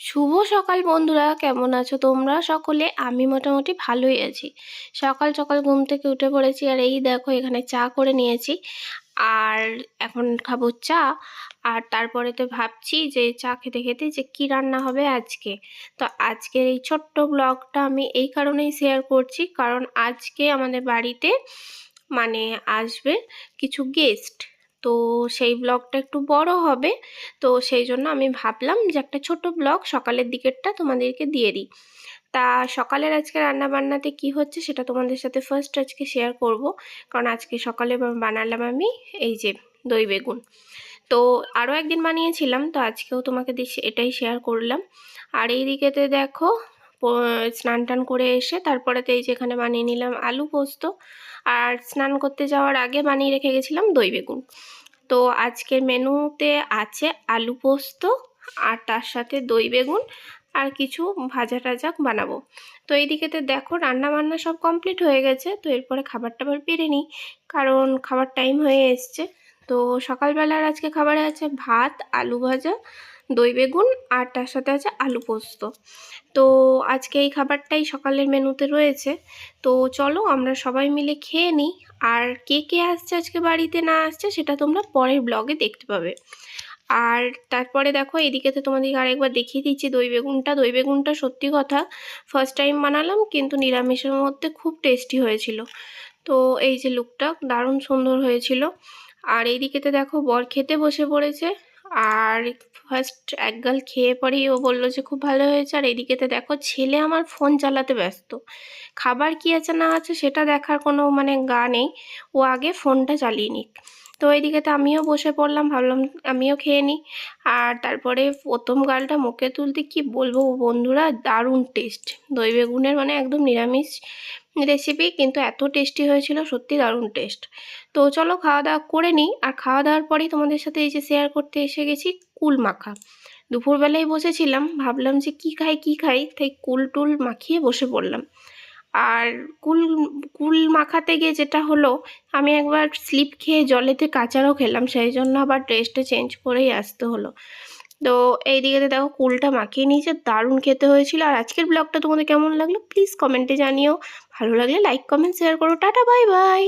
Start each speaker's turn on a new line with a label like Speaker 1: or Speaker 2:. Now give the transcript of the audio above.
Speaker 1: শুভ সকাল বন্ধুরা, কেমন আছো তোমরা? সকলে আমি মোটামুটি ভালোই আছি। সকাল সকাল ঘুম থেকে উঠে পড়েছি আর এই দেখো এখানে চা করে নিয়েছি। আর এখন খাব চা। আর তারপরে তো ভাবছি যে চা খেতে খেতে যে কি রান্না হবে আজকে। তো আজকের এই ছোট্ট ব্লগটা আমি এই কারণেই শেয়ার করছি। কারণ আজকে আমাদের বাড়িতে মানে আসবে কিছু গেস্ট তো সেই ব্লগটা একটু বড় হবে। তো সেই জন্য আমি ভাবলাম যে একটা ছোট ব্লগ সকালের দিকেরটা তোমাদেরকে দিয়ে দিই। তা সকালের আজকে রান্না বান্নাতে কি হচ্ছে সেটা তোমাদের সাথে ফার্স্ট আজকে শেয়ার করব। কারণ আজকে সকালে বানালাম আমি এই যে দই বেগুন। তো আরও একদিন বানিয়েছিলাম, তো আজকেও তোমাকে এটাই শেয়ার করলাম। আর এই দিকেতে দেখো স্নান টান করে এসে তারপরে তো এই যেখানে বানিয়ে নিলাম আলু পোস্ত। আর স্নান করতে যাওয়ার আগে বানিয়ে রেখে গেছিলাম দই বেগুন। তো আজকের মেনুতে আছে আলু পোস্ত আর তার সাথে দই বেগুন আর কিছু ভাজা টাজা বানাবো। তো এইদিকেতে দেখো রান্না বান্না সব কমপ্লিট হয়ে গেছে, তো এরপরে খাবার টাবার পেরে নিই, কারণ খাবার টাইম হয়ে এসছে। তো সকালবেলার আজকে খাবারে আছে ভাত, আলু ভাজা দই বেগুন আর তার সাথে আছে আলু পোস্ত। তো আজকে এই খাবারটাই সকালের মেনুতে রয়েছে। তো চলো আমরা সবাই মিলে খেয়ে নিই। আর কে কে আসছে আজকে বাড়িতে না আসছে সেটা তোমরা পরের ব্লগে দেখতে পাবে। আর তারপরে দেখো এদিকে তো তোমাদেরকে আরেকবার দেখিয়ে দিচ্ছি দই বেগুনটা। দই বেগুনটা সত্যি কথা ফার্স্ট টাইম বানালাম কিন্তু নিরামিষের মধ্যে খুব টেস্টি হয়েছিল। তো এই যে লুকটা দারুণ সুন্দর হয়েছিল। আর এইদিকেতে দেখো বর খেতে বসে পড়েছে। আর ফার্স্ট এক গাল খেয়ে পরেই ও বলল যে, খুব ভালো হয়েছে। আর এদিকে তো দেখো, ছেলে আমার ফোন চালাতে ব্যস্ত। খাবার কী আছে না আছে সেটা দেখার কোনো মানে গা নেই। ও আগে ফোনটা চালিয়ে নিক। তো এইদিকে তো আমিও বসে পড়লাম, ভাবলাম আমিও খেয়ে নিই। আর তারপরে প্রথম গালটা মুখে তুলতে কি বলব বন্ধুরা? দারুণ টেস্ট দই বেগুনের মানে একদম নিরামিষ রেসিপি কিন্তু এত টেস্টি হয়েছিল, সত্যি দারুণ টেস্ট তো চলো খাওয়া দাওয়া করে নিই। আর খাওয়া দাওয়ার পরেই তোমাদের সাথে এই যে শেয়ার করতে এসে গেছি কুল মাখা। দুপুরবেলায় বসেছিলাম, ভাবলাম যে কি খাই কি খাই? তাই কুল টুল মাখিয়ে বসে পড়লাম। আর কুল কুল মাখাতে গিয়ে যেটা হলো, আমি একবার স্লিপ খেয়ে জলেতে কাঁচারও খেলাম সেই জন্য আবার ড্রেসটা চেঞ্জ করেই আসতে হলো। তো এই দিকে দেখো কুলটা মাখিয়ে নিয়েছে, দারুণ খেতে হয়েছিল। আর আজকের ব্লগটা তোমাদের কেমন লাগল প্লিজ কমেন্টে জানিও। ভালো লাগলে লাইক কমেন্ট শেয়ার করো। Tata bye bye